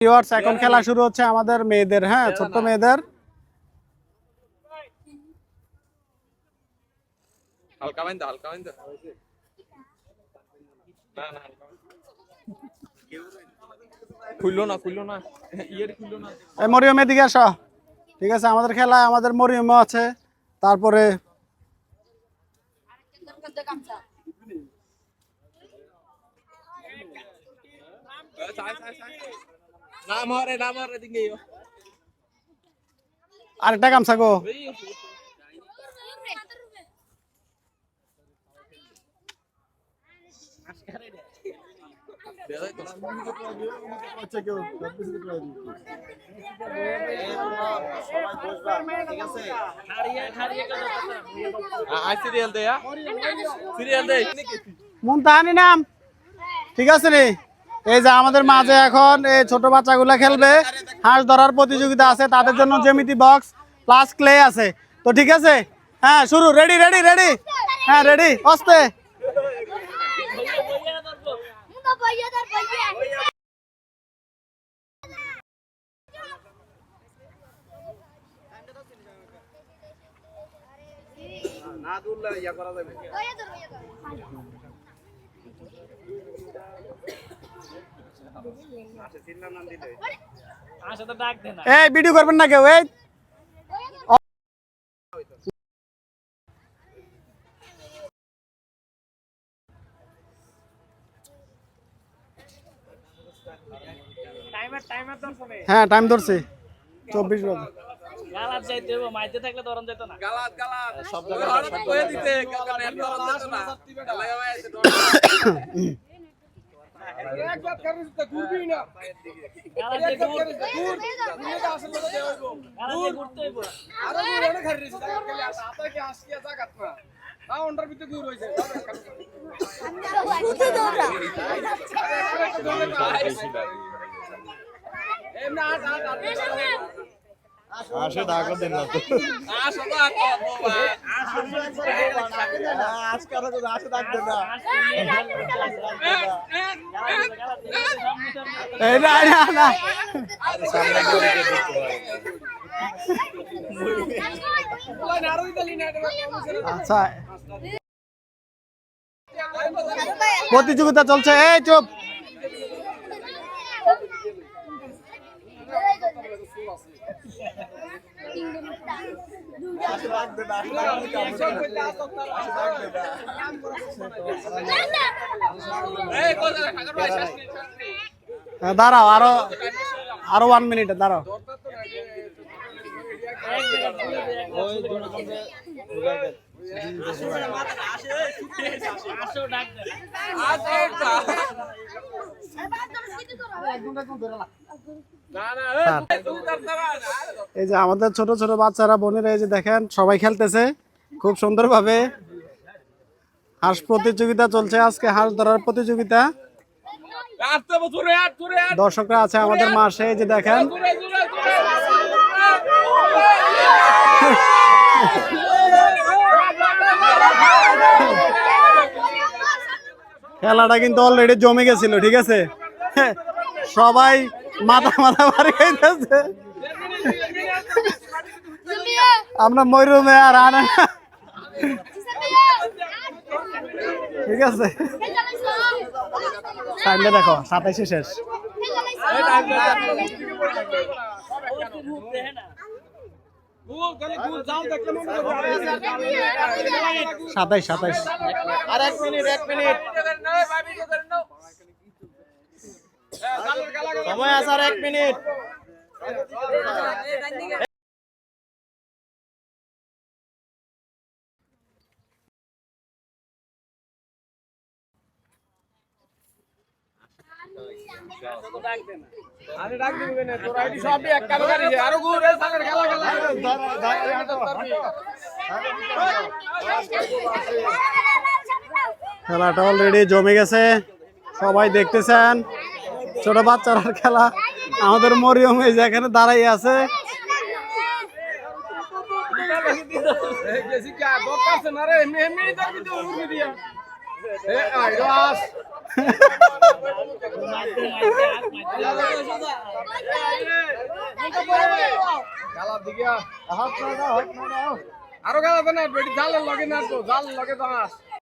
Viewers এখন খেলা শুরু হচ্ছে আমাদের মেয়েদের হ্যাঁ ছোট্ট মেয়েদের। হালকা বাইন্দা হালকা বাইন্দা। না না খুললো না খুললো না। ইয়ের খুললো না। এই মরিয়ম এদিকে আসো। ঠিক আছে আমাদের খেলায় আমাদের মরিয়মও আছে। তারপরে আরেকটা গামছা গো। আই সিরিয়াল দে সিরিয়াল দে। মুনতাহানি নাম। ঠিক আছে রে। এই যে আমাদের মাঝে এখন এই ছোট বাচ্চাগুলো খেলবে। হাঁস ধরার প্রতিযোগিতা আছে, তাদের জন্য জ্যামিতি বক্স প্লাস ক্লে আছে। তো ঠিক আছে? হ্যাঁ শুরু রেডি রেডি রেডি হ্যাঁ রেডি অস্তে। এই ভিডিও করবেন না কেউ এই টাইমার টাইমার তো ফোনে হ্যাঁ টাইম ধরছে চব্বিশ বাজে গালাত যাইতে হইব মাইতে থাকলে ধরন যেত না গালাত গালাত সব জায়গায় কয়ে দিতে কাকা নেট ধরন দিত না লাগা ভাই আছে গালাত যে ঘুর গালাত যে ঘুরতে হইব আসে ডাকো দেন না তো আসো না করব ভাই আজকে আর আসে ডাক দেন না এই না না না সামনে গিয়ে দেখে দেখতে হয় আচ্ছা প্রতিযোগিতা চলছে এই চুপ আসে ডাক দেন আসে ডাক দেন আসে ডাক দেন এই কোথা কাকা ভাই শেষ কি হ্যাঁ, দাঁড়াও আরও আরও ওয়ান মিনিট দাঁড়াও ওই দুটো করে ঢুকাই দেন আসো ডাক দেন আসো না না এই যে আমাদের ছোট ছোট বাচ্চারা, বোনেরা, এই যে দেখেন, সবাই খেলতেছে খুব সুন্দরভাবে। হাঁস প্রতিযোগিতা চলছে আজকে, হাঁস ধরার প্রতিযোগিতা। দর্শকরা আছে আমাদের মাসে এই যে দেখেন। খেলাটা কিন্তু অলরেডি জমে গেছিল, ঠিক আছে? সবাই মাথা মাথা মারি খাইতেছে। আমরা ময়ূরমে আর আনা ঠিক আছে? টাইমটা দেখো, সাতাইশে শেষ। সাতাইশ এক মিনিট এক মিনিট। সময় আছে আর এক মিনিট। আরে ডাক দিবি কেন? তোর আইডি সব এক কাম করিস আরও ঘুরে সাগর খেলা খেলা। খেলাটা অলরেডি জমে গেছে। সবাই দেখতেছেন ছোট বাচ্চারার খেলা। আমাদের মরিয়ম এই যে এখানে দাঁড়াই আছে। আছে না রে? এমনি এমনি দিয়া। আরও গেল দেন বেটি জালের লগে না তো জাল লগে দাঁড়াস